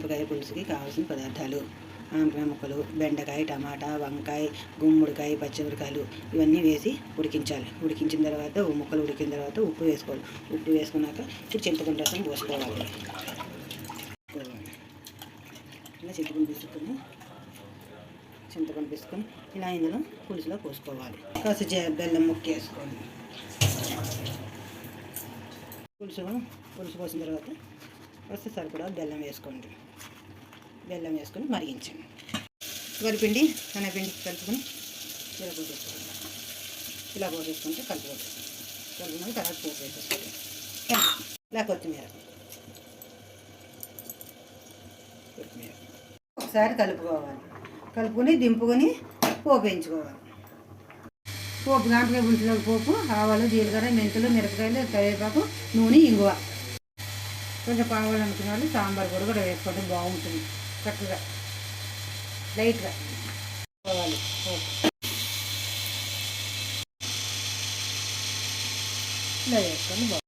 మిరపకాయ పులుసుకి కావాల్సిన పదార్థాలు. ఆనపకాయ ముక్కలు బెండకాయ టమాటా వంకాయ గుమ్మడికాయ పచ్చిమిరకాయలు ఇవన్నీ వేసి ఉడికించాలి. ఉడికించిన తర్వాత ముక్కలు ఉడికిన తర్వాత ఉప్పు వేసుకోవాలి. ఉప్పు వేసుకున్నాక ఇప్పుడు చింతపండు రసం పోసుకోవాలి. ఇలా చింతపండు పిసుకొని చింతపండు పిసుకొని ఇలా ఇందులో పులుసులో పోసుకోవాలి. కాస్త బెల్లం ముక్క వేసుకోవాలి పులుసు పులుసు పోసిన తర్వాత కాస్త సరిపడా బెల్లం వేసుకోండి. బెల్లం వేసుకొని మరిగించండి. వరిపిండి శనగపిండి కలుపుకొని ఇలా పోసేసుకోండి ఇలా పోసేసుకుంటే కలుపుకోండి కలుపుకొని తర్వాత పోపు ఇలా కొత్తిమీర. కొత్తిమీర. ఒకసారి కలుపుకోవాలి. కలుపుకొని దింపుకొని పోపు వేయించుకోవాలి. పోపు గంటకే పులుసులో పోపు ఆవాలు జీలకర్ర మెంతులు మిరపకాయలు కరివేపాకు నూనె ఇంగువ. కొంచెం కావాలనుకున్న వాళ్ళు సాంబార్ పొడి కూడా వేసుకోవడం బాగుంటుంది. చక్కగా. లైట్గా. పోవాలి. పోపు. ఇలా వేసుకొని